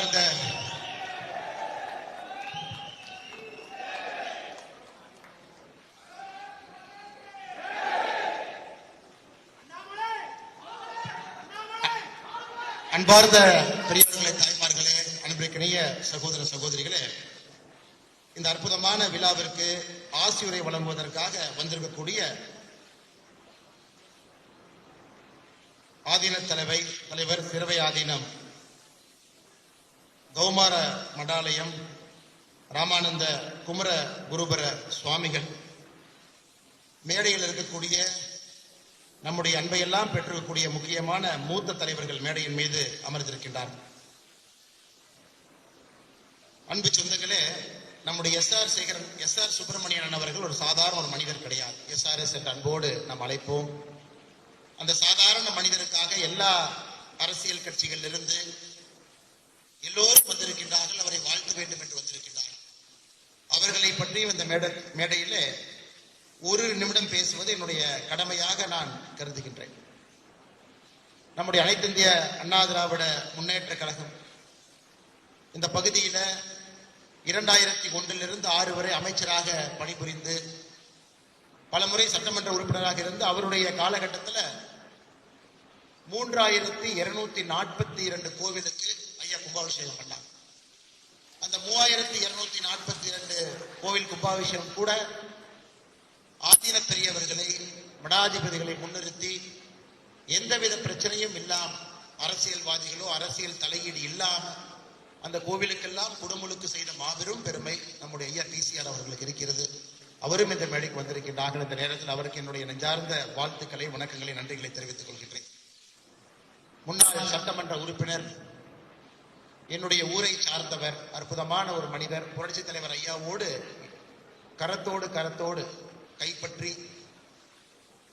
அன்பார்ந்த அன்பார்ந்த பெரியவர்களே தாய்மார்களே அன்பிற்கிணைய சகோதர சகோதரிகளே இந்த அற்புதமான விழாவிற்கு ஆசியுரை வழங்குவதற்காக வந்திருக்கக்கூடிய ஆதீன தலைவை தலைவர் சிறுவை ஆதீனம் கௌமார மடாலயம் ராமானந்த குமர குருபர சுவாமிகள் மேடையில் இருக்கக்கூடிய நம்முடைய அன்பையெல்லாம் பெற்றிருக்கக்கூடிய முக்கியமான மூத்த தலைவர்கள் மேடையின் மீது அமர்ந்திருக்கின்றார். அன்பு சொந்தங்களே நம்முடைய S R Sekaran S R Subramanian அவர்கள் ஒரு சாதாரண ஒரு மனிதர் கிடையாது. எஸ் ஆர் எஸ் என்ற அன்போடு நாம் அழைப்போம். அந்த சாதாரண மனிதருக்காக எல்லா அரசியல் கட்சிகளிலிருந்து எல்லோரும் வந்திருக்கின்றார்கள். அவரை வாழ் வாழ்த்த வேண்டும் என்று வந்திருக்கிறார் அவர்களை பற்றியும் அந்த மேடை மேடையிலே ஒரு நிமிடம் பேசுவது என்னுடைய கடமையாக நான் கருதுகின்றேன். நம்முடைய அனைத்து இந்திய அண்ணா திராவிட முன்னேற்ற கழகம் இந்த பகுதியில இரண்டாயிரத்தி ஒன்றிலிருந்து ஆறு வரை அமைச்சராக பணிபுரிந்து பல முறை சட்டமன்ற உறுப்பினராக இருந்து அவருடைய காலகட்டத்தில் மூன்றாயிரத்தி இருநூத்தி நாற்பத்தி இரண்டு கோவிலுக்கு ஐயா கும்பாபிஷேகம் பண்ணார் அந்த மூவாயிரத்தி இருநூத்தி நாற்பத்தி இரண்டு கோவில் கும்பாபிஷேகம் கூட ஆதீன பெரியவர்களை மடாதிபதிகளை முன்னிறுத்தி எந்தவித பிரச்சனையும் இல்லாம அரசியல்வாதிகளோ அரசியல் தலையீடு இல்லாம அந்த கோவிலுக்கெல்லாம் குடமுழுக்கு செய்த மாபெரும் பெருமை நம்முடைய ஐயா டிசிஆர் அவர்களுக்கு இருக்கிறது. அவரும் இந்த மேடைக்கு வந்திருக்கின்றார்கள். இந்த நேரத்தில் அவருக்கு என்னுடைய நெஞ்சார்ந்த வாழ்த்துக்களை வணக்கங்களை நன்றிகளை தெரிவித்துக் கொள்கின்றேன். முன்னாள் சட்டமன்ற உறுப்பினர் என்னுடைய ஊரை சார்ந்தவர் அற்புதமான ஒரு மனிதர் புரட்சி தலைவர் ஐயாவோடு கரத்தோடு கரத்தோடு கைப்பற்றி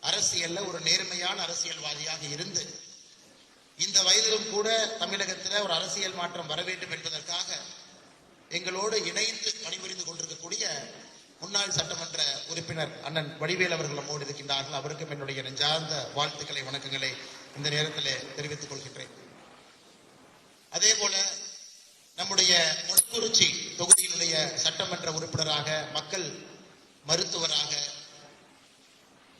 அரசியல்ல ஒரு நேர்மையான அரசியல்வாதியாக இருந்து இந்த வயதிலும் கூட தமிழகத்தில் ஒரு அரசியல் மாற்றம் வர வேண்டும் என்பதற்காக எங்களோடு இணைந்து பணிபுரிந்து கொண்டிருக்கக்கூடிய முன்னாள் சட்டமன்ற உறுப்பினர் அண்ணன் வடிவேல் அவர்கள் நம்மோடு இருக்கின்றார்கள். அவருக்கும் என்னுடைய நெஞ்சார்ந்த வாழ்த்துக்களை வணக்கங்களை இந்த நேரத்தில் தெரிவித்துக் கொள்கின்றேன். அதே போல நம்முடைய மொடக்குறிச்சி தொகுதியினுடைய சட்டமன்ற உறுப்பினராக மக்கள் மருத்துவராக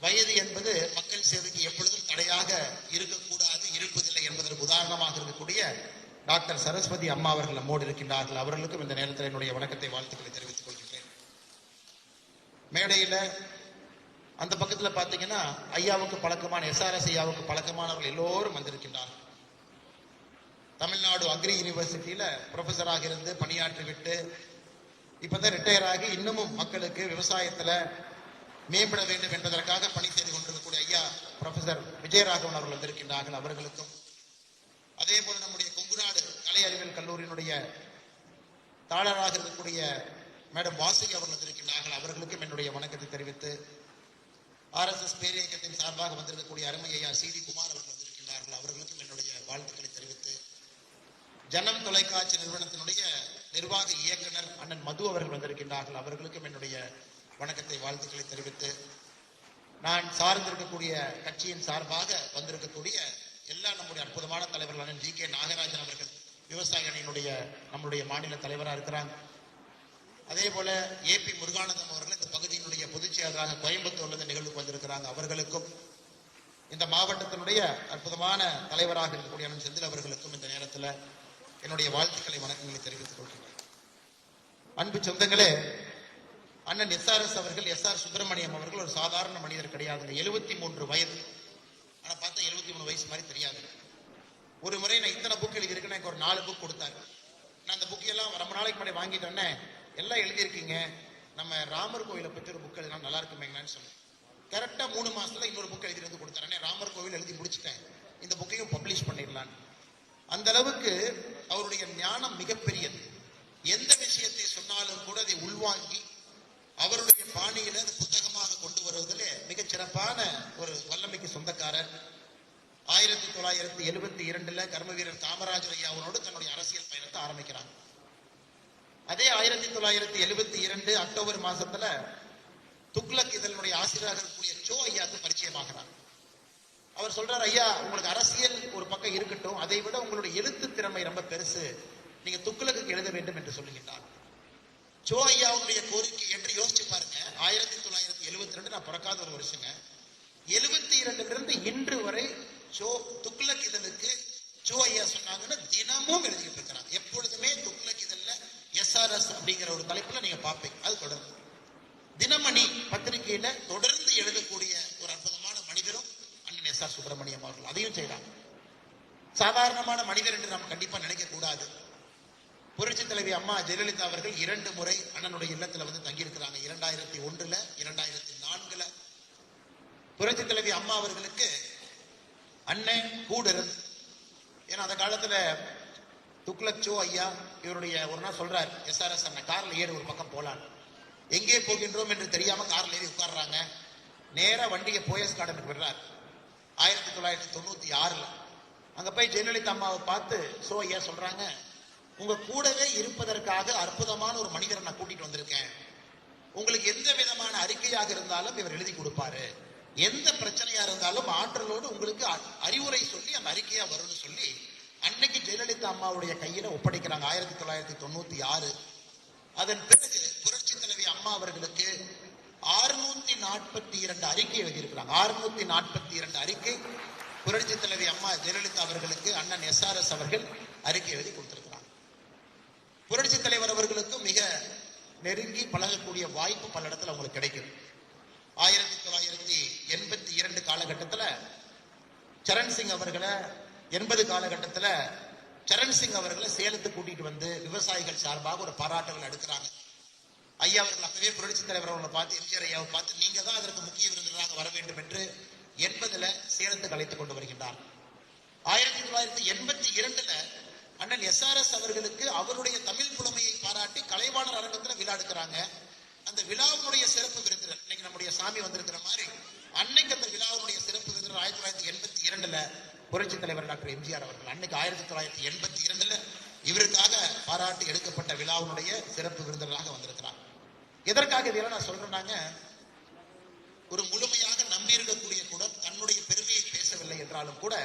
வயது என்பது மக்கள் சேவைக்கு எப்பொழுதும் தடையாக இருக்கக்கூடாது இருப்பதில்லை என்பதற்கு உதாரணமாக இருக்கக்கூடிய டாக்டர் சரஸ்வதி அம்மா அவர்கள் நம்மோடு இருக்கின்றார்கள். அவர்களுக்கும் இந்த நேரத்தில் என்னுடைய வணக்கத்தை வாழ்த்துக்களை தெரிவித்துக் கொள்கின்றேன். மேடையில் அந்த பக்கத்தில் பார்த்தீங்கன்னா ஐயாவுக்கு பழக்கமான எஸ்ஆர்எஸ் ஐயாவுக்கு பழக்கமானவர்கள் எல்லோரும் வந்திருக்கின்றார்கள். தமிழ்நாடு அக்ரி யூனிவர்சிட்டியில ப்ரொஃபஸராக இருந்து பணியாற்றி விட்டு இப்பதான் ரிட்டையர் ஆகி இன்னமும் மக்களுக்கு விவசாயத்துல மேம்பட வேண்டும் என்பதற்காக பணி செய்து கொண்டிருக்கக்கூடிய ஐயா ப்ரொஃபசர் விஜயராகவன் அவர்கள் வந்திருக்கின்றார்கள் அவர்களுக்கும். அதே போல நம்முடைய கொங்குநாடு கலை அறிவியல் கல்லூரியினுடைய தாளராக இருக்கக்கூடிய மேடம் வாசுகி அவர்கள் வந்திருக்கின்றார்கள். அவர்களுக்கும் என்னுடைய வணக்கத்தை தெரிவித்து ஆர்எஸ்எஸ் பேரியக்கத்தின் சார்பாக வந்திருக்கக்கூடிய அருமை ஐயா சி டி குமார் அவர்கள் வந்திருக்கின்றார்கள். அவர்களுக்கும் என்னுடைய வாழ்த்துக்களை ஜனம் தொலைக்காட்சி நிறுவனத்தினுடைய நிர்வாக இயக்குனர் அண்ணன் மது அவர்கள் வந்திருக்கின்றார்கள். அவர்களுக்கும் என்னுடைய வணக்கத்தை வாழ்த்துக்களை தெரிவித்து நான் சார்ந்திருக்கக்கூடிய கட்சியின் சார்பாக வந்திருக்கக்கூடிய எல்லா நம்முடைய அற்புதமான தலைவர்கள் அண்ணன் ஜி கே நாகராஜன் அவர்கள் விவசாய அணியினுடைய நம்முடைய மாநில தலைவராக இருக்கிறாங்க. அதே போல பி முருகானந்தம் அவர்கள் இந்த பகுதியினுடைய பொதுச் செயலராக கோயம்புத்தூர்ல நிகழ்வுக்கு வந்திருக்கிறாங்க அவர்களுக்கும் இந்த மாவட்டத்தினுடைய அற்புதமான தலைவராக இருக்கக்கூடிய அண்ணன் செந்தில் அவர்களுக்கும் இந்த நேரத்தில் என்னுடைய வாழ்த்துக்களை வணக்கங்களை தெரிவித்துக் கொள்கிறேன் அன்பு சொந்தங்களே அண்ணன் எஸ்ஆர்எஸ் அவர்கள் எஸ் ஆர் சுப்பிரமணியம் அவர்கள் ஒரு சாதாரண மனிதர் கிடையாதுங்க எழுபத்தி மூன்று வயது ஆனா பார்த்தா எழுபத்தி மூணு வயசு மாதிரி தெரியாது. ஒரு முறை நான் இத்தனை புக் எழுதியிருக்கேன் எனக்கு ஒரு நாலு புக் கொடுத்தாரு. நான் அந்த புக் எல்லாம் ரொம்ப நாளைக்கு முன்னாடி வாங்கிட்டோன்னே எல்லாம் எழுதியிருக்கீங்க. நம்ம ராமர் கோவிலை பற்றி ஒரு புக் எழுதினா நல்லா இருக்குமேங்களான்னு சொன்னேன் கரெக்டாக மூணு மாசத்துல இன்னொரு புக் எழுதி வந்து கொடுத்தாரு ராமர் கோவில் எழுதி முடிச்சிட்டேன். இந்த புக்கையும் பப்ளிஷ் பண்ணிடலான்னு. அந்த அளவுக்கு அவருடைய ஞானம் மிகப்பெரியது. எந்த விஷயத்தை சொன்னாலும் கூட அதை உள்வாங்கி அவருடைய பாணியில புத்தகமாக கொண்டு வருவதிலே மிகச் சிறப்பான ஒரு வல்லமைக்கு சொந்தக்காரர். ஆயிரத்தி தொள்ளாயிரத்தி எழுபத்தி இரண்டுல கர்ம வீரர் காமராஜர் ஐயாவோடு தன்னுடைய அரசியல் பயணத்தை ஆரம்பிக்கிறாங்க அதே ஆயிரத்தி தொள்ளாயிரத்தி எழுபத்தி இரண்டு அக்டோபர் மாசத்துல துக்ளக் இதனுடைய ஆசிரியராக இருக்கக்கூடிய சோ ஐயாவுக்கு பரிச்சயமாகிறார். அவர் சொல்றார் ஐயா உங்களுக்கு அரசியல் ஒரு பக்கம் இருக்கட்டும். அதை விட உங்களுடைய எழுத்து திறமை ரொம்ப பெருசு. நீங்க துக்குலகுக்கு எழுத வேண்டும் என்று சொல்லுகின்றார் சோ ஐயாவுடைய கோரிக்கை என்று யோசிச்சு பாருங்க. ஆயிரத்தி தொள்ளாயிரத்தி எழுபத்தி ரெண்டு நான் பிறக்காத ஒரு வருஷங்க. எழுபத்தி இரண்டுல இருந்து இன்று வரை சோ துக்ளக் இதழுக்கு சோ ஐயா சொன்னாங்கன்னு தினமும் எழுதிட்டு இருக்கிறாங்க எப்பொழுதுமே துக்ளக் இதழ்ல எஸ்ஆர்எஸ் அப்படிங்கிற ஒரு தலைப்புல நீங்க பார்ப்பீங்க. அது தொடர்ந்து. தினமணி பத்திரிகையில தொடர்ந்து எழுதக்கூடிய ஒரு அற்புதமான மனிதரும் அண்ணன் எஸ் ஆர் செய்தார்கள் அதையும் செய்தார்கள் சாதாரணமான மனிதர் என்று நாம் கண்டிப்பா நினைக்க கூடாது. புரட்சி தலைவி அம்மா ஜெயலலிதா அவர்கள் இரண்டு முறை அண்ணனுடைய இல்லத்துல வந்து தங்கியிருக்கிறாங்க. இரண்டாயிரத்தி ஒன்றுல இரண்டாயிரத்தி நான்குல. புரட்சி தலைவி அம்மா அவர்களுக்கு அண்ணன் கூட இருந்து ஏன்னா அந்த காலத்துல துக்லச்சோ ஐயா இவருடைய ஒரு நாள் சொல்றாரு எஸ்ஆர்எஸ் அண்ணன் கார்ல ஏறி ஒரு பக்கம் போலான்னு. எங்கே போகின்றோம் என்று தெரியாம கார்ல ஏறி உட்கார்றாங்க. நேரா வண்டியை போயஸ் கார்டனுக்கு விடுறாரு. ஆயிரத்தி தொள்ளாயிரத்தி தொண்ணூத்தி ஆறுல. அங்க போய் ஜெயலலிதா அம்மாவை பார்த்து சோ ஐயா சொல்றாங்க உங்க கூடவே இருப்பதற்காக அற்புதமான ஒரு மனிதரை நான் கூட்டிட்டு வந்திருக்கேன். உங்களுக்கு எந்த விதமான அறிக்கையாக இருந்தாலும் இவர் எழுதி கொடுப்பாரு. எந்த பிரச்சனையா இருந்தாலும் ஆற்றலோடு உங்களுக்கு அறிவுரை சொல்லி அந்த அறிக்கையா வரும்னு சொல்லி அன்னைக்கு ஜெயலலிதா அம்மாவுடைய கையில ஒப்படைக்கிறாங்க ஆயிரத்தி தொள்ளாயிரத்தி தொண்ணூத்தி ஆறு. அதன் பிறகு புரட்சி தலைவி அம்மா அவர்களுக்கு ஆறுநூத்தி நாற்பத்தி இரண்டு அறிக்கை எழுதியிருக்கிறாங்க. ஆறுநூத்தி நாற்பத்தி இரண்டு அறிக்கை புரட்சி தலைவி அம்மா ஜெயலலிதா அவர்களுக்கு அண்ணன் எஸ்ஆர்எஸ் அவர்கள் அறிக்கை எழுதி கொடுத்திருக்கிறாங்க. புரட்சி தலைவர் அவர்களுக்கும் மிக நெருங்கி பழகக்கூடிய வாய்ப்பு பல இடத்துல அவங்களுக்கு கிடைக்குது. ஆயிரத்தி தொள்ளாயிரத்தி எண்பத்தி இரண்டு காலகட்டத்துல சரண் சிங் அவர்களை எண்பது காலகட்டத்துல சரண் சிங் அவர்களை சேலத்துக்கு கூட்டிட்டு வந்து விவசாயிகள் சார்பாக ஒரு பாராட்டுகள் எடுக்கிறாங்க. ஐயா அவர்கள் அப்பவே புரட்சி தலைவர் அவர்களை பார்த்து எம்ஜிஆர் ஐயாவை பார்த்து நீங்க தான் அதற்கு முக்கிய விருந்தினராக வர வேண்டும் என்று எண்பதுல சேலத்துக்கு அழைத்துக் கொண்டு வருகின்றார். ஆயிரத்தி தொள்ளாயிரத்தி எண்பத்தி இரண்டுல அண்ணன் எஸ்ஆர்எஸ் அவர்களுக்கு அவருடைய தமிழ் புலமையை பாராட்டி கலைவாணர் அரங்கத்துல விழா எடுக்கிறாங்க. அந்த விழாவுடைய சிறப்பு விருந்தினர் இன்னைக்கு நம்முடைய சாமி வந்திருக்கிற மாதிரி அன்னைக்கு அந்த விழாவுடைய சிறப்பு விருந்தினர் ஆயிரத்தி தொள்ளாயிரத்தி எண்பத்தி இரண்டுல புரட்சி தலைவர் டாக்டர் எம்ஜிஆர் அவர்கள். அன்னைக்கு ஆயிரத்தி தொள்ளாயிரத்தி எண்பத்தி இரண்டுல இவருக்காக பாராட்டி எடுக்கப்பட்ட விழாவுடைய சிறப்பு விருந்தினராக வந்திருக்கிறார். எதற்காக இதெல்லாம் நான் சொல்றேன்னாங்க ஒரு முழுமையாக நம்பி இருக்கக்கூடிய கூட தன்னுடைய பெருமையை பேசவில்லை என்றாலும் கூட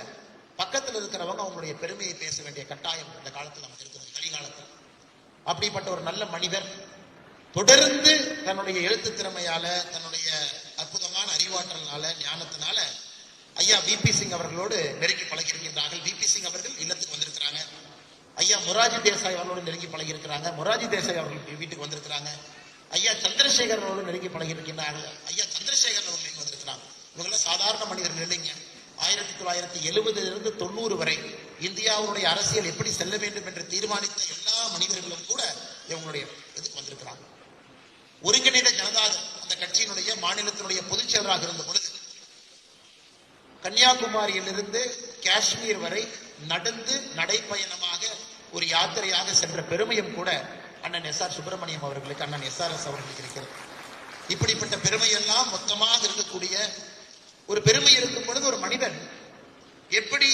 பக்கத்தில் இருக்கிறவங்க அவங்களுடைய பெருமையை பேச வேண்டிய கட்டாயம் இந்த காலத்தில் நமக்கு இருக்கிறது கலிகாலத்தில். அப்படிப்பட்ட ஒரு நல்ல மனிதர் தொடர்ந்து தன்னுடைய எழுத்து திறமையால தன்னுடைய அற்புதமான அறிவாற்றல்னால ஞானத்தினால ஐயா பிபி சிங் அவர்களோடு நெருங்கி பழகியிருக்கின்றார்கள். பிபி சிங் அவர்கள் இல்லத்துக்கு வந்திருக்கிறாங்க. ஐயா மொராஜி தேசாய் அவர்களோடு நெருங்கி பழகியிருக்கிறாங்க. மொராஜி தேசாய் அவர்கள் வீட்டுக்கு வந்திருக்கிறாங்க. ஐயா சந்திரசேகரன் அவர்கள் நெருங்கி பழகியிருக்கின்றார்கள். ஐயா சந்திரசேகரன் அவர்கள் இங்கு வந்திருக்கிறாங்க இவங்கெல்லாம் சாதாரண மனிதர்கள் இல்லைங்க. ஆயிரத்தி தொள்ளாயிரத்தி எழுபதிலிருந்து தொண்ணூறு வரை இந்தியாவுடைய அரசியல் எப்படி செல்ல வேண்டும் என்று தீர்மானித்த எல்லா மனிதர்களும் கூட இவங்களுடைய இதுக்கு வந்திருக்கிறாங்க. ஒருங்கிணைந்த ஜனதாதள் அந்த கட்சியினுடைய மாநிலத்தினுடைய பொதுச் செயலராக இருந்த பொழுது கன்னியாகுமரியிலிருந்து காஷ்மீர் வரை நடந்து நடைப்பயணமாக ஒரு யாத்திரையாக சென்ற பெருமையும் கூட அண்ணன் எஸ் ஆர் சுப்பிரமணியம் அவர்களுக்கு அண்ணன் எஸ் ஆர் எஸ் அவர்களுக்கு இருக்கிறது. இப்படிப்பட்ட பெருமையெல்லாம் மொத்தமாக இருக்கக்கூடிய ஒரு பெருமை இருக்கும் பொழுது ஒரு மனிதன் எப்படி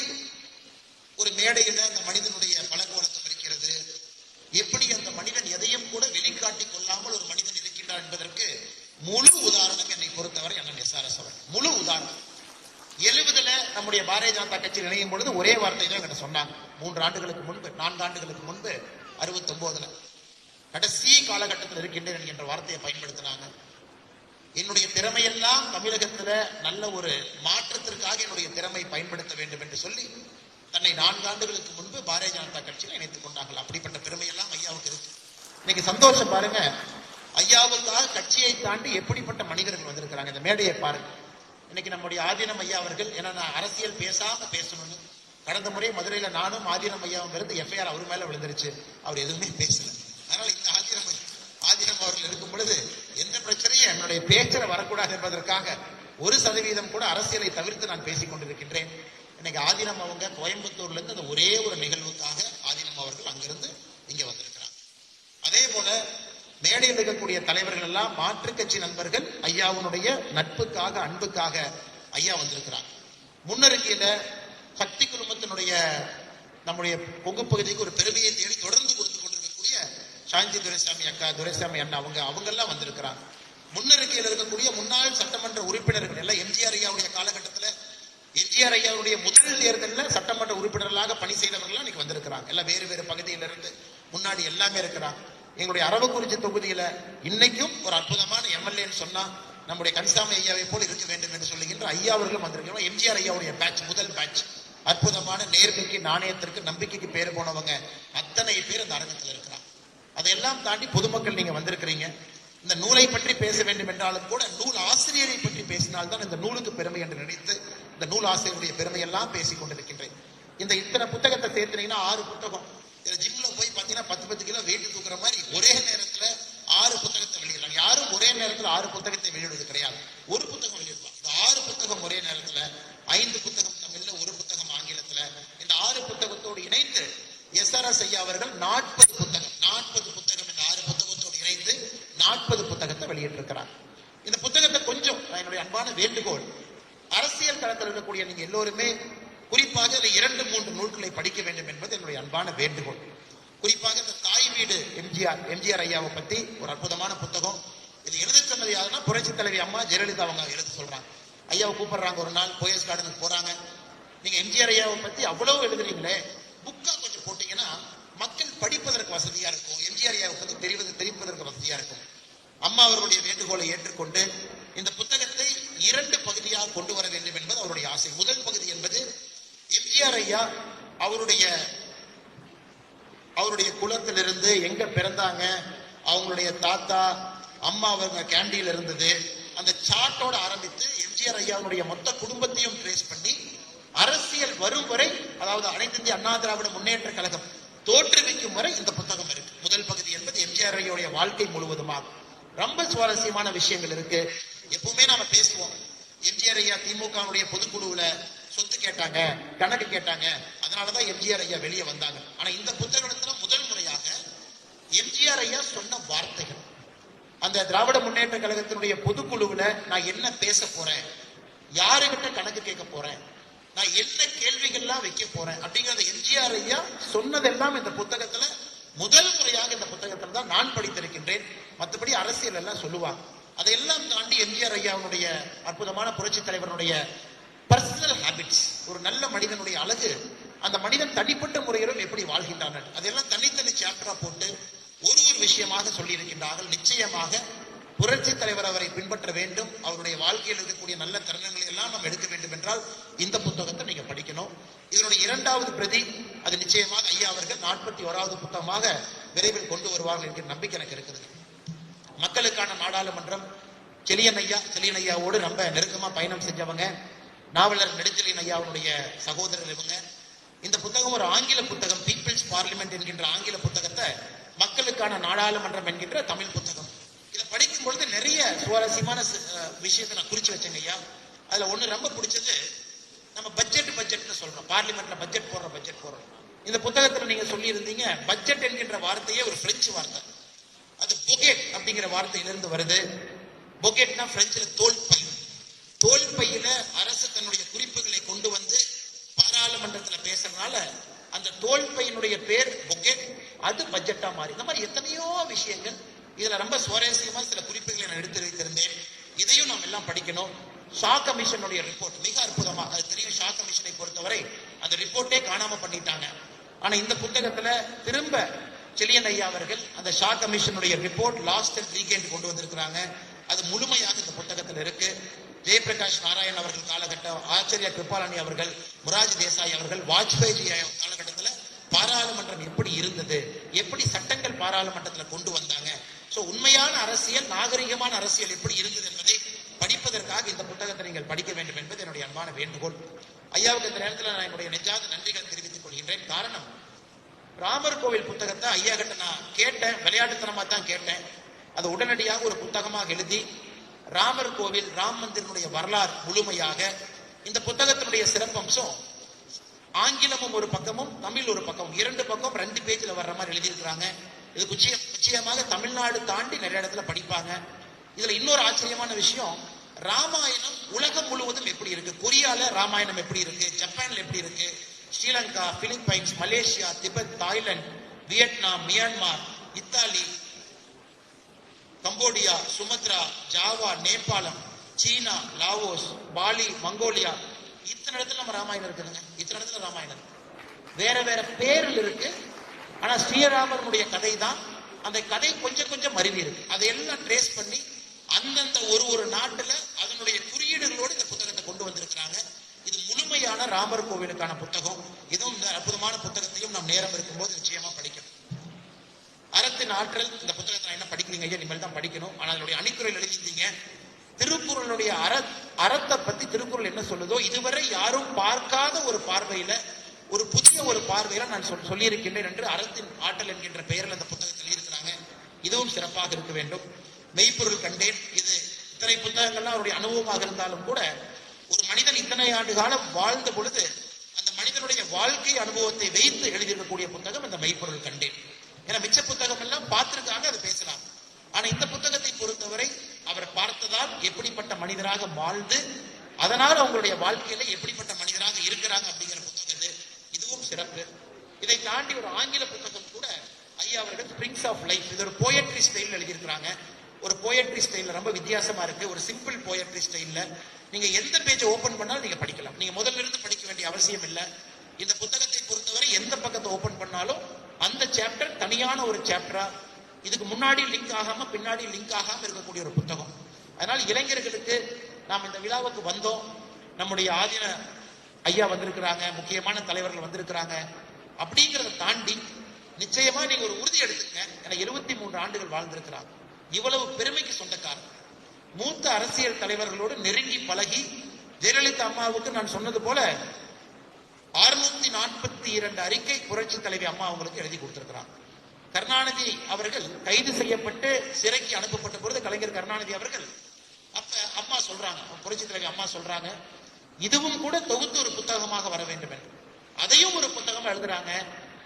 ஒரு மேடையில அந்த மனிதனுடைய பழக்கவழக்கம் இருக்கிறது? எப்படி அந்த மனிதன் எதையும் கூட வெளிக்காட்டிக் கொள்ளாமல் ஒரு மனிதன் இருக்கின்றார் என்பதற்கு முழு உதாரணம் என்னை பொறுத்தவரை அண்ணன் எஸ் ஆர் எஸ் அவர்கள். முழு உதாரணம். எழுபதுல நம்முடைய பாரதிய ஜனதா கட்சி இணையும் பொழுது ஒரே வார்த்தை தான் என்கிட்ட சொன்னாங்க. மூன்று ஆண்டுகளுக்கு முன்பு நான்கு ஆண்டுகளுக்கு முன்பு அறுபத்தி ஒன்பதுல கடைசி காலகட்டத்தில் இருக்கின்றேன் என்கின்ற வார்த்தையை பயன்படுத்தினாங்க. என்னுடைய திறமையெல்லாம் தமிழகத்துல நல்ல ஒரு மாற்றத்திற்காக என்னுடைய திறமை பயன்படுத்த வேண்டும் என்று சொல்லி தன்னை நான்கு ஆண்டுகளுக்கு முன்பு பாரதிய ஜனதா கட்சியில் இணைத்துக் கொண்டார்கள். அப்படிப்பட்ட பெருமையெல்லாம் ஐயாவுக்கு இருக்கு. இன்னைக்கு சந்தோஷம் பாருங்க ஐயாவுக்காக கட்சியை தாண்டி எப்படிப்பட்ட மனிதர்கள் வந்திருக்கிறாங்க? இந்த மேடையை பாருங்க. இன்னைக்கு நம்முடைய ஆதீனம் ஐயா அவர்கள் ஏன்னா நான் அரசியல் பேசாம பேசணும்னு கடந்த முறை மதுரையில நானும் ஆதீனம் ஐயாவும் இருந்து எஃப்ஐஆர் அவர் மேல விழுந்துருச்சு. அவர் எதுவுமே பேசல. அதனால இந்த ஆதீனம் ஆதீனம் அவர்கள் இருக்கும் பொழுது எந்த பிரச்சனையும் என்னுடைய பேச்சில் வரக்கூடாது என்பதற்காக ஒரு சதவீதம் கூட அரசியலை தவிர்த்து நான் பேசிக் கொண்டிருக்கின்றேன். இன்னைக்கு ஆதீனம் அவங்க கோயம்புத்தூர்ல இருந்து அந்த ஒரே ஒரு நிகழ்வுக்காக ஆதீனம் அவர்கள் அங்கிருந்து இங்க வந்திருக்கிறார். அதே போல மேடையில் இருக்கக்கூடிய தலைவர்கள் எல்லாம் மாற்றுக் கட்சி நண்பர்கள் ஐயாவுனுடைய நட்புக்காக அன்புக்காக ஐயா வந்திருக்கிறார். முன்னறிக்கையில சக்தி குழுமத்தினுடைய நம்முடைய கொங்கு பகுதிக்கு ஒரு பெருமையை தேடி தொடர்ந்து சாந்தி துரைசாமி அக்கா துரைசாமி அண்ணா அவங்க அவங்க எல்லாம் வந்திருக்கிறாங்க. முன்னறிக்கையில் இருக்கக்கூடிய முன்னாள் சட்டமன்ற உறுப்பினர்கள் எல்லாம் எம்ஜிஆர் ஐயாவுடைய காலகட்டத்தில் எம்ஜிஆர் ஐயாவுடைய முதல் தேர்தலில் சட்டமன்ற உறுப்பினர்களாக பணி செய்தவர்கள்லாம் இன்னைக்கு வந்திருக்கிறாங்க. எல்லாம் வேறு வேறு பகுதியிலிருந்து முன்னாடி எல்லாமே இருக்கிறாங்க. எங்களுடைய அரவக்குறிச்சி தொகுதியில இன்னைக்கும் ஒரு அற்புதமான எம்எல்ஏன்னு சொன்னா நம்முடைய கன்சாமி ஐயாவை போல் இருக்க வேண்டும் என்று சொல்லுகின்ற ஐயா அவர்களும் வந்திருக்கிறோம் எம்ஜிஆர் ஐயாவுடைய பேட்ச் முதல் பேட்ச் அற்புதமான நேர்மைக்கு நாணயத்திற்கு நம்பிக்கைக்கு பேர் போனவங்க அத்தனை பேர் அந்த அரங்கத்தில் இருக்கிறாங்க. அதையெல்லாம் தாண்டி பொதுமக்கள் நீங்க வந்திருக்கிறீங்க. இந்த நூலை பற்றி பேச வேண்டும் என்றாலும் கூட நூல் ஆசிரியரை பற்றி பேசினால்தான் இந்த நூலுக்கு பெருமை என்று நினைத்து இந்த நூல் ஆசிரியருடைய பெருமையெல்லாம் பேசிக் கொண்டிருக்கின்றேன். இந்த இத்தனை புத்தகத்தை சேர்த்துனீங்கன்னா ஆறு புத்தகம். இந்த ஜிம்ல போய் பாத்தீங்கன்னா பத்து பத்து கிலோ வெயிட் தூக்குற மாதிரி ஒரே நேரத்துல ஆறு புத்தகத்தை வெளியிடலாம் யாரும் ஒரே நேரத்துல ஆறு புத்தகத்தை வெளியிடுவது கிடையாது. ஒரு புத்தகம் வெளியிடலாம். இந்த ஆறு புத்தகம் ஒரே நேரத்துல ஐந்து புத்தகம் தமிழ்ல ஒரு புத்தகம் ஆங்கிலத்துல இந்த ஆறு புத்தகத்தோடு இணைந்து எஸ்ஆர்எஸ் ஐயா அவர்கள் நாற்பது புத்தகம் நாற்பது புத்தகம் இந்த ஆறு புத்தகத்தோடு இணைந்து நாற்பது புத்தகத்தை வெளியிட்டிருக்கிறார் இந்த புத்தகத்தை கொஞ்சம் நான் என்னுடைய அன்பான வேண்டுகோள் அரசியல் களத்தில் இருக்கக்கூடிய நீங்க எல்லோருமே குறிப்பாக இந்த இரண்டு மூன்று நூல்களை படிக்க வேண்டும் என்பது என்னுடைய அன்பான வேண்டுகோள். குறிப்பாக இந்த தாய் வீடு எம்ஜிஆர் எம்ஜிஆர் ஐயாவை பத்தி ஒரு அற்புதமான புத்தகம். இது எழுத சொன்னது யாருன்னா புரட்சி தலைவி அம்மா ஜெயலலிதா அவங்க எழுத சொல்றாங்க. ஐயாவை கூப்பிடுறாங்க ஒரு நாள் போயஸ் கார்டனுக்கு போறாங்க. நீங்க எம்ஜிஆர் ஐயாவை பத்தி அவ்வளவு எழுதுறீங்களே புக்கா கொஞ்சம் போட்டீங்கன்னா மக்கள் படிப்பதற்கு வசதியா இருக்கும். எம்ஜிஆர் ஐயாவை பத்தி தெரிவது தெரிவிப்பதற்கு வசதியா இருக்கும். அம்மா அவர்களுடைய வேண்டுகோளை ஏற்றுக்கொண்டு இந்த புத்தகத்தை இரண்டு பகுதியாக கொண்டு வர வேண்டும் அவருடைய ஆசை. முதல் பகுதி என்பது எம்ஜிஆர் ஐயா அவருடைய அவருடைய குலத்திலிருந்து எங்க பிறந்தாங்க அவங்களுடைய தாத்தா அம்மா அவங்க கேண்டியில் இருந்தது. அந்த சார்ட்டோட ஆரம்பித்து எம்ஜிஆர் ஐயாவுடைய மொத்த குடும்பத்தையும் ட்ரேஸ் பண்ணி அரசியல் வரும் வரை அதாவது அனைத்து இந்திய அண்ணா திராவிட முன்னேற்ற கழகம் தோற்றுவிக்கும் வரை இந்த புத்தகம் இருக்கு. முதல் பகுதி என்பது எம்ஜிஆர் ஐயாவுடைய வாழ்க்கை முழுவதுமாகும் ரொம்ப சுவாரஸ்யமான விஷயங்கள் இருக்கு. எப்பவுமே நாம பேசுவோம். எம்ஜிஆர் ஐயா திமுகவுடைய பொதுக்குழுவுல சொத்து கேட்டாங்க கணக்கு கேட்டாங்க. அதனாலதான் எம்ஜிஆர் ஐயா வெளியே வந்தாங்க. ஆனா இந்த புத்தகத்துல முதல் முறையாக எம்ஜிஆர் ஐயா சொன்ன வார்த்தைகள். அந்த திராவிட முன்னேற்ற கழகத்தினுடைய பொதுக்குழுவுல நான் என்ன பேச போறேன் யாருகிட்ட கணக்கு கேட்க போறேன் நான் என்ன கேள்விகள்லாம் வைக்க போறேன் அப்படிங்கறத எம்ஜிஆர் ஐயா சொன்னதெல்லாம் இந்த புத்தகத்துல முதல் முறையாக இந்த புத்தகத்துல தான் நான் படித்திருக்கின்றேன். மற்றபடி அரசியல் எல்லாம் சொல்லுவாங்க. அதையெல்லாம் தாண்டி எம்ஜிஆர் ஐயாவுடைய அற்புதமான புரட்சி தலைவருடைய பர்சனல் ஹாபிட்ஸ் ஒரு நல்ல மனிதனுடைய அழகு அந்த மனிதன் தனிப்பட்ட முறையிலும் எப்படி வாழ்கின்றான் அதெல்லாம் தனித்தனி சாப்டரா போட்டு ஒரு ஒரு விஷயமாக சொல்லியிருக்கின்றார்கள். நிச்சயமாக புரட்சி தலைவர் அவரை பின்பற்ற வேண்டும். அவருடைய வாழ்க்கையில் இருக்கக்கூடிய நல்ல தருணங்களை எல்லாம் நாம் எடுக்க வேண்டும் என்றால் இந்த புத்தகத்தை நீங்க படிக்கணும். இதனுடைய இரண்டாவது பிரதி அது நிச்சயமாக ஐயா அவர்கள் நாற்பத்தி ஓராவது புத்தகமாக விரைவில் கொண்டு வருவார்கள் என்கிற நம்பிக்கை எனக்கு இருக்குது. மக்களுக்கான நாடாளுமன்றம் செலியன் ஐயா செலியன் ஐயாவோடு ரொம்ப நெருக்கமா பயணம் செஞ்சவங்க நாவலர் நெடுஞ்செலியன் ஐயாவுடைய சகோதரர் இவங்க. இந்த புத்தகம் ஒரு ஆங்கில புத்தகம் பீப்பிள்ஸ் பார்லிமெண்ட் என்கின்ற ஆங்கில புத்தகத்தை மக்களுக்கான நாடாளுமன்றம் என்கின்ற தமிழ் புத்தகம். இதை படிக்கும் பொழுது நிறைய சுவாரஸ்யமான விஷயத்தை நான் குறிச்சு வச்சேங்க ஐயா. அதுல ஒண்ணு ரொம்ப பிடிச்சது நம்ம பட்ஜெட் பட்ஜெட்னு சொல்றோம். பார்லிமெண்ட்ல பட்ஜெட் போடுற பட்ஜெட் போடுறோம். இந்த புத்தகத்துல நீங்க சொல்லி இருந்தீங்க பட்ஜெட் என்கின்ற வார்த்தையே ஒரு பிரெஞ்சு வார்த்தை. அது பொகெட் அப்படிங்கிற வார்த்தையிலிருந்து வருது. பொகெட்னா பிரெஞ்சுல தோல் பை தோல் பையில அரசு தன்னுடைய குறிப்புகளை கொண்டு வந்து பாராளுமன்றத்துல பேசுறதுனால அந்த தோல் பையனுடைய பேர் பொகெட் அது பட்ஜெட்டா மாறி. இந்த மாதிரி எத்தனையோ விஷயங்கள். இதுல ரொம்ப சுவாரஸ்யமா சில குறிப்புகளை நான் எடுத்து வைத்திருந்தேன். இதையும் நாம் எல்லாம் படிக்கணும். ஷா கமிஷனுடைய ரிப்போர்ட் மிக அற்புதமா அது தெரியும் ஷா கமிஷனை பொறுத்தவரை. அந்த ரிப்போர்ட்டே காணாம பண்ணிட்டாங்க. ஆனா இந்த புத்தகத்துல திரும்ப செலியன் ஐயா அவர்கள் அந்த ஷா கமிஷனுடைய ரிப்போர்ட் லாஸ்ட் வீக்கெண்ட் கொண்டு வந்திருக்கிறாங்க. அது முழுமையாக இந்த புத்தகத்தில் இருக்கு. ஜெயபிரகாஷ் நாராயண் அவர்கள் காலகட்டம் ஆச்சரிய கிருபாலனி அவர்கள் முராஜ் தேசாய் அவர்கள் வாஜ்பாய் காலகட்டத்தில் பாராளுமன்றம் எப்படி இருந்தது? எப்படி சட்டங்கள் பாராளுமன்றத்தில் கொண்டு வந்தாங்க? ஸோ உண்மையான அரசியல் நாகரிகமான அரசியல் எப்படி இருந்தது என்பதை படிப்பதற்காக இந்த புத்தகத்தை நீங்கள் படிக்க வேண்டும் என்பது என்னுடைய அன்பான வேண்டுகோள். ஐயாவுக்கு இந்த நேரத்தில் நான் என்னுடைய நெஞ்சாத நன்றிகள் தெரிவித்துக் கொள்கின்றேன். காரணம் ராமர் கோவில் புத்தகத்தை ஐயா கிட்ட நான் கேட்டேன் விளையாட்டுத்தனமா தான் கேட்டேன். அதை உடனடியாக ஒரு புத்தகமாக எழுதி ராமர் கோவில் ராம் மந்திரனுடைய வரலாறு முழுமையாக இந்த புத்தகத்தினுடைய சிறப்பம்சம் ஆங்கிலமும் ஒரு பக்கமும் தமிழ் ஒரு பக்கம் இரண்டு பக்கம் ரெண்டு பேஜில் வர்ற மாதிரி எழுதியிருக்கிறாங்க. இது நிச்சயம் நிச்சயமாக தமிழ்நாடு தாண்டி நிறைய இடத்துல படிப்பாங்க. இதுல இன்னொரு ஆச்சரியமான விஷயம் ராமாயணம் உலகம் முழுவதும் எப்படி இருக்கு? கொரியால ராமாயணம் எப்படி இருக்கு? ஜப்பான்ல எப்படி இருக்கு? Sri Lanka Philippines Malaysia Tibet Thailand Vietnam Myanmar Italy Cambodia Sumatra Java நேபாளம் சீனா லாவோஸ் பாலி மங்கோலியா. இத்தனை இடத்துல நம்ம ராமாயணம் இருக்குதுங்க. இத்தனை இடத்துல ராமாயணம் இருக்கு. வேற வேற பேரில் இருக்கு. ஆனா ஸ்ரீராமனுடைய கதை தான் அந்த கதை கொஞ்சம் கொஞ்சம் மருவி இருக்கு. அதையெல்லாம் ட்ரேஸ் பண்ணி அந்தந்த ஒரு ஒரு நாட்டுல அதனுடைய குறியீடுகளோடு இந்த புத்தகத்தை கொண்டு வந்திருக்கிறாங்க. முழுமையான ராமர் கோவிலுக்கான புத்தகம் இதுவும் இந்த அற்புதமான புத்தகத்தையும் நாம் நேரம் இருக்கும்போது நிச்சயமா படிக்கணும். அறத்தின் ஆற்றல் இந்த புத்தகத்தை என்ன படிக்கிறீங்க ஐயா? இனிமேல் தான் படிக்கணும். ஆனால் அதனுடைய அணிக்குறையில் எழுதியிருந்தீங்க திருக்குறளுடைய அற அறத்தை பத்தி திருக்குறள் என்ன சொல்லுதோ இதுவரை யாரும் பார்க்காத ஒரு பார்வையில ஒரு புதிய ஒரு பார்வையில நான் சொல் சொல்லியிருக்கின்றேன் என்று அறத்தின் ஆற்றல் என்கின்ற பெயரில் அந்த புத்தகத்தில் இருக்கிறாங்க இதுவும் சிறப்பாக இருக்க வேண்டும். மெய்ப்பொருள் கண்டேன். இது இத்தனை புத்தகங்கள்லாம் அவருடைய அனுபவமாக இருந்தாலும் கூட மனிதன் இத்தனை ஆண்டு காலம் வாழ்ந்த பொழுது அந்த மனிதனுடைய வாழ்க்கை அனுபவத்தை வைத்து எழுதியிருக்கக்கூடிய புத்தகம் இந்த மெய்ப்பொருள் கண்டேன். ஏன்னா மிச்ச புத்தகம் எல்லாம் பார்த்திருக்காங்க அதை பேசலாம். ஆனா இந்த புத்தகத்தை பொறுத்தவரை அவர் பார்த்ததால் எப்படிப்பட்ட மனிதராக வாழ்ந்து அதனால் அவங்களுடைய வாழ்க்கையில எப்படிப்பட்ட மனிதராக இருக்கிறாங்க அப்படிங்கிற புத்தகம் இதுவும் சிறப்பு. இதை தாண்டி ஒரு ஆங்கில புத்தகம் கூட ஐயா அவர்கள் ஸ்பிரிங்ஸ் ஆஃப் லைஃப் இது ஒரு போயட்ரி ஸ்டைல் எழுதியிருக்கிறாங்க. ஒரு போயட்ரி ஸ்டைல்ல ரொம்ப வித்தியாசமா இருக்கு. ஒரு சிம்பிள் போயட்ரி ஸ்டைல்ல நீங்க எந்த பேஜை ஓபன் பண்ணாலும் நீங்க படிக்கலாம். நீங்க முதல்ல இருந்து படிக்க வேண்டிய அவசியம் இல்லை. இந்த புத்தகத்தை பொறுத்தவரை எந்த பக்கத்தை ஓபன் பண்ணாலும் அந்த சாப்டர் தனியான ஒரு சாப்டரா இதுக்கு முன்னாடி லிங்க் ஆகாம பின்னாடி லிங்க் ஆகாம இருக்கக்கூடிய ஒரு புத்தகம். அதனால் இளைஞர்களுக்கு நாம் இந்த விழாவுக்கு வந்தோம். நம்முடைய ஆதீன ஐயா வந்திருக்கிறாங்க முக்கியமான தலைவர்கள் வந்திருக்கிறாங்க. அப்படிங்கிறத தாண்டி நிச்சயமா நீங்க ஒரு உறுதி எடுத்துங்க ஏன்னா இருபத்தி மூன்று ஆண்டுகள் வாழ்ந்திருக்கிறாங்க. இவ்வளவு பெருமைக்கு சொந்தக்காரர் மூத்த அரசியல் தலைவர்களோடு நெருங்கி பழகி ஜெயலலிதா அம்மாவுக்கு நான் சொன்னது போல அறுநூத்தி நாற்பத்தி இரண்டு அறிக்கை புரட்சி தலைவி அம்மா அவங்களுக்கு எழுதி கொடுத்திருக்கிறாங்க கருணாநிதி அவர்கள் கைது செய்யப்பட்டு சிறைக்கு அனுப்பப்பட்ட பொழுது கலைஞர் கருணாநிதி அவர்கள் அப்ப அம்மா சொல்றாங்க புரட்சி தலைவி அம்மா சொல்றாங்க இதுவும் கூட தொகுத்து ஒரு புத்தகமாக வர வேண்டும் என்று. அதையும் ஒரு புத்தகம் எழுதுறாங்க.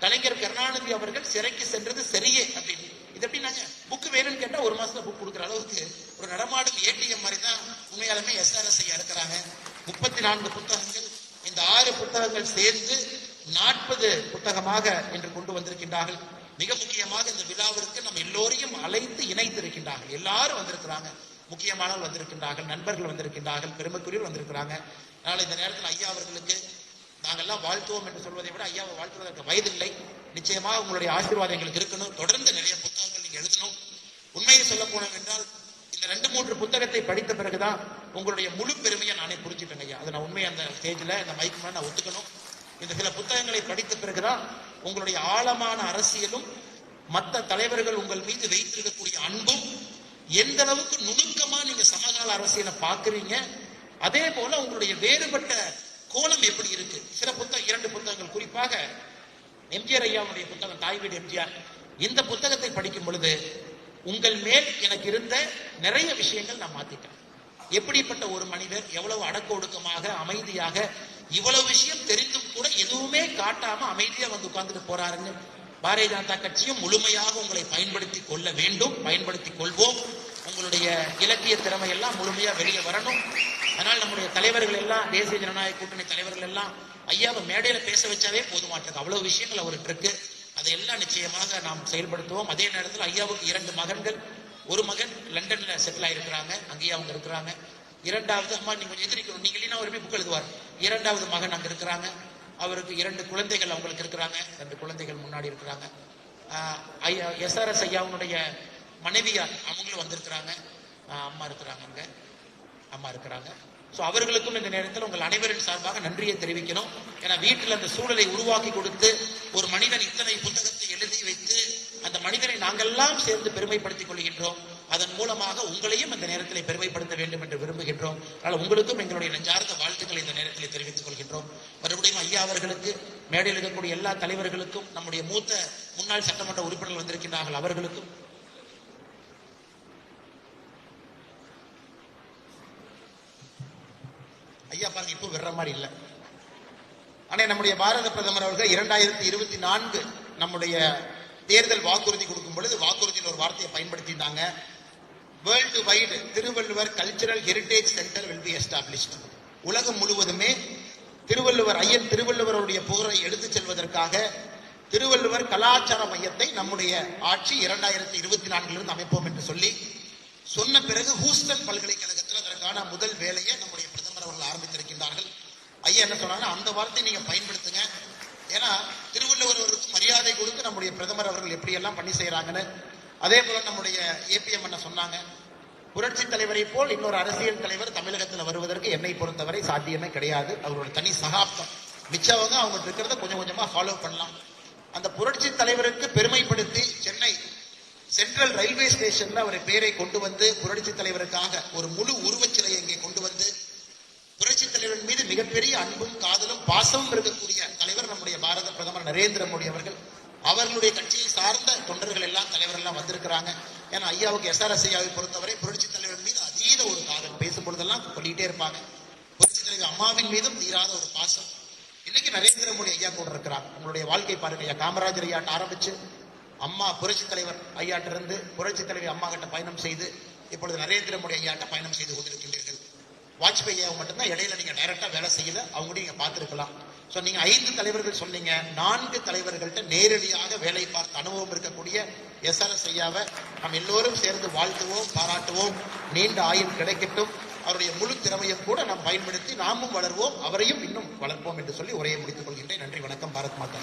கலைஞர் கருணாநிதி அவர்கள் சிறைக்கு சென்றது சரியே அப்படின்னு. இது எப்படின்னாங்க புக் வேணும்னு கேட்டா ஒரு மாசத்துல புக் கொடுக்குற அளவுக்கு ஒரு நடமாடும் ஏடிஎம் மாதிரி தான் உண்மையாலுமே எஸ்ஆர்எஸ் ஐயா இருக்கிறாங்க முப்பத்தி நான்கு புத்தகங்கள் இந்த ஆறு புத்தகங்கள் சேர்ந்து நாற்பது புத்தகமாக என்று கொண்டு வந்திருக்கின்றார்கள். மிக முக்கியமாக இந்த விழாவிற்கு நம்ம எல்லோரையும் அழைத்து இணைத்திருக்கின்றார்கள். எல்லாரும் வந்திருக்கிறாங்க. முக்கியமானவர்கள் வந்திருக்கின்றார்கள் நண்பர்கள் வந்திருக்கின்றார்கள் பெருமைக்குரியவர் வந்திருக்கிறாங்க. அதனால இந்த நேரத்தில் ஐயா அவர்களுக்கு நாங்கெல்லாம் வாழ்த்துவோம் என்று சொல்வதை விட ஐயாவை வாழ்த்துவதற்கு வயதில்லை. நிச்சயமாக உங்களுடைய ஆசீர்வாதம் எங்களுக்கு இருக்கணும். தொடர்ந்து நிறைய புத்தகங்கள் நீங்க எழுதணும். உண்மையை சொல்ல போனோம் என்றால் இந்த ரெண்டு மூன்று புத்தகத்தை படித்த பிறகுதான் உங்களுடைய முழு பெருமையை நானே புரிஞ்சுட்டேங்க ஐயா. அதை நான் உண்மையை அந்த ஸ்டேஜில் இந்த மைக் மேலே நான் ஒத்துக்கணும். இந்த சில புத்தகங்களை படித்த பிறகுதான் உங்களுடைய ஆழமான அரசியலும் மற்ற தலைவர்கள் உங்கள் மீது வைத்திருக்கக்கூடிய அன்பும் எந்த அளவுக்கு நுணுக்கமா நீங்க சமகால அரசியலை பார்க்குறீங்க அதே போல உங்களுடைய வேறுபட்ட கோலம் எப்படி இருக்கு? சில புத்தகம் இரண்டு புத்தகங்கள். குறிப்பாக எம்ஜிஆர் ஐயாவுடைய புத்தகம் தாய் வீடு எம்ஜிஆர். இந்த புத்தகத்தை படிக்கும் பொழுது உங்கள் மேல் எனக்கு இருந்த நிறைய விஷயங்கள் நான் மாத்திட்டேன். எப்படிப்பட்ட ஒரு மனிதர் எவ்வளவு அடக்க ஒடுக்கமாக அமைதியாக இவ்வளவு விஷயம் தெரிந்தும் கூட எதுவுமே காட்டாம அமைதியா வந்து உட்கார்ந்துட்டு போறாருன்னு பாரதிய ஜனதா கட்சியும் முழுமையாக உங்களை பயன்படுத்தி கொள்ள வேண்டும் பயன்படுத்தி கொள்வோம். உங்களுடைய இலக்கிய திறமையெல்லாம் முழுமையா வெளியே வரணும். அதனால் நம்முடைய தலைவர்கள் எல்லாம் தேசிய ஜனநாயக கூட்டணி தலைவர்கள் எல்லாம் ஐயாவை மேடையில பேச வச்சாவே போதுமாட்டிருக்கு அவ்வளவு விஷயங்கள் அவருக்கு இருக்கு. அதையெல்லாம் நிச்சயமாக நாம் செயல்படுத்துவோம். அதே நேரத்தில் ஐயாவுக்கு இரண்டு மகன்கள். ஒரு மகன் லண்டன்ல செட்டில் ஆயிருக்கிறாங்க. அங்கேயே அவங்க இருக்கிறாங்க. இரண்டாவது அம்மா நீங்க கொஞ்சம் எதிரிக்கணும் நீங்க இல்லைன்னா அவருமே புக் எழுதுவார்? இரண்டாவது மகன் அங்க இருக்கிறாங்க. அவருக்கு இரண்டு குழந்தைகள் அவங்களுக்கு இருக்கிறாங்க. ரெண்டு குழந்தைகள் முன்னாடி இருக்கிறாங்க. ஐயா எஸ்ஆர்எஸ் ஐயாவுடைய மனைவியார் அவங்களும் வந்திருக்கிறாங்க. அம்மா இருக்கிறாங்க அங்கே. அம்மா இருக்கிறாங்க. ஸோ அவர்களுக்கும் இந்த நேரத்தில் உங்கள் அனைவரின் சார்பாக நன்றியை தெரிவிக்கணும். ஏன்னா வீட்டில் அந்த சூழலை உருவாக்கி கொடுத்து ஒரு மனிதன் இத்தனை புத்தகத்தை எழுதி வைத்து அந்த மனிதனை நாங்கெல்லாம் சேர்ந்து பெருமைப்படுத்திக் கொள்கின்றோம். அதன் மூலமாக உங்களையும் இந்த நேரத்தில் பெருமைப்படுத்த வேண்டும் என்று விரும்புகின்றோம். அதனால் உங்களுக்கும் எங்களுடைய நெஞ்சார்ந்த வாழ்த்துக்களை இந்த நேரத்தில் தெரிவித்துக் கொள்கின்றோம். மறுபடியும் ஐயா அவர்களுக்கு மேடையில் இருக்கக்கூடிய எல்லா தலைவர்களுக்கும் நம்முடைய மூத்த முன்னாள் சட்டமன்ற உறுப்பினர்கள் வந்திருக்கின்றார்கள் அவர்களுக்கும் ஐயா பாருங்க இப்போ விடுற மாதிரி இல்லை. ஆனா நம்முடைய பாரத பிரதமர் அவர்கள் இரண்டாயிரத்தி இருபத்தி நான்கு நம்முடைய தேர்தல் வாக்குறுதி கொடுக்கும் பொழுது வாக்குறுதியில் ஒரு வார்த்தையை பயன்படுத்தியிருந்தாங்க world wide Thiruvalluvar cultural heritage centre will be established உலகம் முழுவதுமே திருவள்ளுவர் ஐயன் திருவள்ளுவருடைய புகழை எடுத்துச் செல்வதற்காக திருவள்ளுவர் கலாச்சார மையத்தை நம்முடைய ஆட்சி இரண்டாயிரத்தி இருபத்தி நான்கிலிருந்து அமைப்போம் என்று சொல்லி சொன்ன பிறகு ஹூஸ்டன் பல்கலைக்கழகத்தில் அதற்கான முதல் வேலையை நம்முடைய பிரதமர் அவர்கள் ஆரம்பித்திருக்கின்றார்கள். ஐயா என்ன சொன்னாங்கன்னா அந்த வார்த்தையை நீங்க பயன்படுத்துங்க. ஏன்னா திருவள்ளுவர் அவருக்கு மரியாதை கொடுத்து நம்முடைய பிரதமர் அவர்கள் எப்படி எல்லாம் பணி செய்யறாங்கன்னு அதே போல நம்முடைய ஏபிஎம் என்ன சொன்னாங்க புரட்சி தலைவரை போல் இன்னொரு அரசியல் தலைவர் தமிழகத்தில் வருவதற்கு என்னை பொறுத்தவரை சாத்தியமே கிடையாது. அவரோட தனி சகாப்தம். மிச்சவங்க அவங்க இருக்கிறத கொஞ்சம் கொஞ்சமா ஃபாலோ பண்ணலாம். அந்த புரட்சி தலைவருக்கு பெருமைப்படுத்தி சென்னை சென்ட்ரல் ரயில்வே ஸ்டேஷன்ல அவர் பேரை கொண்டு வந்து புரட்சி தலைவருக்காக ஒரு முழு உருவச்சிலையை புரட்சி மீது மிகப்பெரிய அன்பும் காதலும் பாசமும் இருக்கக்கூடிய தலைவர் நம்முடைய பாரத பிரதமர் நரேந்திர மோடி அவர்கள். அவர்களுடைய கட்சியை சார்ந்த தொண்டர்கள் எல்லாம் தலைவர்கள் எல்லாம் வந்திருக்கிறாங்க. ஏன்னா ஐயாவுக்கு எஸ்ஆர்எஸ் ஐயாவை பொறுத்தவரை புரட்சி தலைவர் மீது அதீத ஒரு காதல். பேசும் பொழுதெல்லாம் சொல்லிட்டே இருப்பாங்க. புரட்சி தலைவர் அம்மாவின் மீதும் தீராத ஒரு பாசம். இன்னைக்கு நரேந்திர மோடி ஐயா கூட இருக்கிறார். உங்களுடைய வாழ்க்கை பாருங்க ஐயா. காமராஜர் ஐயாட்ட ஆரம்பிச்சு அம்மா புரட்சி தலைவர் ஐயாட்டிருந்து புரட்சி தலைவி அம்மா கிட்ட பயணம் செய்து இப்பொழுது நரேந்திர மோடி ஐயாட்ட பயணம் செய்து கொண்டிருக்கின்றீர்கள். வாஜ்பாய் மட்டும்தான் இடையில நீங்க டைரக்டா வேலை செய்யல அவங்க நீங்கள் நீங்க ஸோ நீங்கள் நீங்க ஐந்து தலைவர்கள் சொன்னீங்க. நான்கு தலைவர்கள்ட்ட நேரடியாக வேலை பார்த்த அனுபவம் இருக்கக்கூடிய எஸ்ஆர்எஸ் ஐயாவை நாம் எல்லோரும் சேர்ந்து வாழ்த்துவோம் பாராட்டுவோம். நீண்ட ஆயுள் கிடைக்கட்டும். அவருடைய முழு திறமையும் கூட நாம் பயன்படுத்தி நாமும் வளர்வோம் அவரையும் இன்னும் வளர்ப்போம் என்று சொல்லி உரையை முடித்துக் கொள்கின்றேன். நன்றி வணக்கம். பாரத் மாதா.